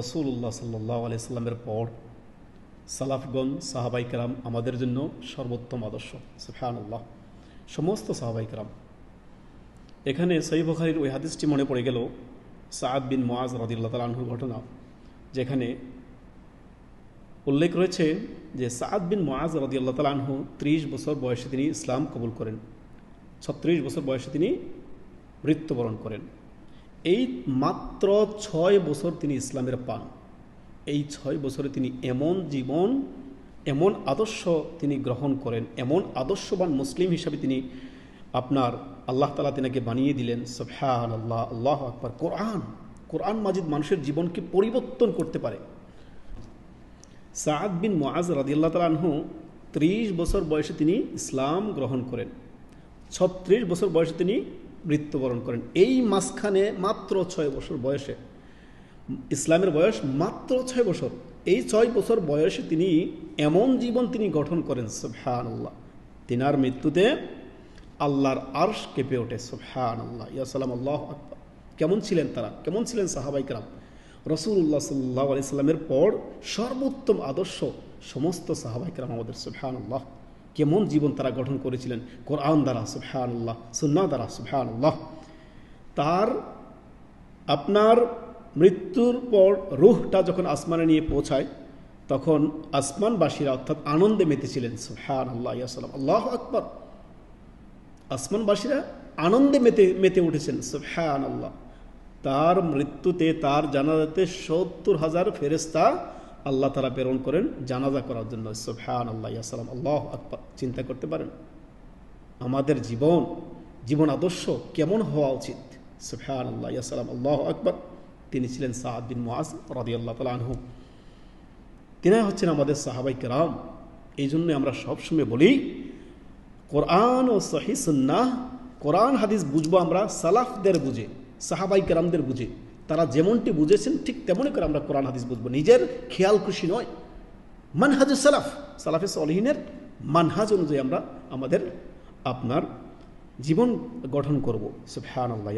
রসুল্লাহ সাল্লাহ আলাইস্লামের পর সালাফগণ, সাহাবাই কেরাম আমাদের জন্য সর্বোত্তম আদর্শ। সুফান সমস্ত সাহাবাই কেরাম। এখানে সই বখারির ওই হাদিসটি মনে পড়ে গেল সাদ বিন মোয়াজ রদিল্লা তালাহুর ঘটনা, যেখানে উল্লেখ রয়েছে যে সাদ বিন মোয়াজ রদিয়াল্লাহ তালাহু ত্রিশ বছর বয়সে তিনি ইসলাম কবুল করেন, ছত্রিশ বছর বয়সে তিনি মৃত্যুবরণ করেন। এই মাত্র ছয় বছর তিনি ইসলামের পান এই ছয় বছরে তিনি এমন জীবন, এমন আদর্শ তিনি গ্রহণ করেন, এমন আদর্শবান মুসলিম হিসাবে তিনি আপনার আল্লাহ তালা তিনাকে বানিয়ে দিলেন। সফহান আল্লাহ আল্লাহ আকবর। কোরআন কোরআন মাজিদ মানুষের জীবনকে পরিবর্তন করতে পারে। সাদ বিন মোয়াজ রাদিল্লা তালাহু ত্রিশ বছর বয়সে তিনি ইসলাম গ্রহণ করেন। ছত্রিশ বছর বয়সে তিনি মৃত্যুবরণ করেন। এই মাঝখানে মাত্র ছয় বছর বয়সে। ইসলামের বয়স মাত্র ছয় বছর। এই ছয় বছর বয়সে তিনি এমন জীবন তিনি গঠন করেন সুবহান আল্লাহ তিনার মৃত্যুতে আল্লাহর আর্শ কেঁপে ওঠে সুবহান আল্লাহ ইয়াসালাম আল্লাহ আকবর। কেমন ছিলেন তারা? কেমন ছিলেন সাহাবাইকরাম রসুল্লাহ সাল্লাহ আলি সাল্লামের পর সর্বোত্তম আদর্শ সমস্ত সাহাবাইকরাম আমাদের সুবহান আল্লাহ কেমন জীবন তারা গঠন করেছিলেন? কোরআন দ্বারা সুবহান আল্লাহ সুন্না দ্বারা সুবহান আল্লাহ তার আপনার মৃত্যুর পর রুহটা যখন আসমানে নিয়ে পৌঁছায়, তখন আসমানবাসীরা অর্থাৎ আনন্দে মেতেছিলেন সুবহান আল্লাহ ইয়াসালাম আল্লাহ আকবর। আসমানবাসীরা আনন্দে মেতে মেতে উঠেছেন সুবহান আল্লাহ তার মৃত্যুতে, তার জানাজাতে সত্তর হাজার ফেরেস্তা আল্লাহ তারা প্রেরণ করেন জানাজা করার জন্য। সুবহান আল্লাহ ইয়াসালাম আল্লাহ চিন্তা করতে পারেন, আমাদের জীবন জীবন আদর্শ কেমন হওয়া উচিত? সুবহান আল্লাহ ইয়াসালাম আল্লাহ আকবর। তিনি ছিলেন সাহাদ বিন মোয়াজ রাদি আল্লাহ তালা আনহু। তিনি হচ্ছেন আমাদের সাহাবাই কেরাম। এই জন্য আমরা সবসময় বলি, কোরআন ও সহি সুন্নাহ, কোরআন হাদিস বুঝব আমরা সালাফদের বুঝে, সাহাবাই কেরামদের বুঝে। তারা যেমনটি বুঝেছেন, ঠিক তেমনই করে আমরা কোরআন, হাদিস বুঝব। নিজের খেয়াল খুশি নয়। মানহাজ সালাফ, সালাফে সলহিনের মানহাজ অনুযায়ী আমরা আমাদের আপনার জীবন গঠন করব। সুফহান আল্লাহ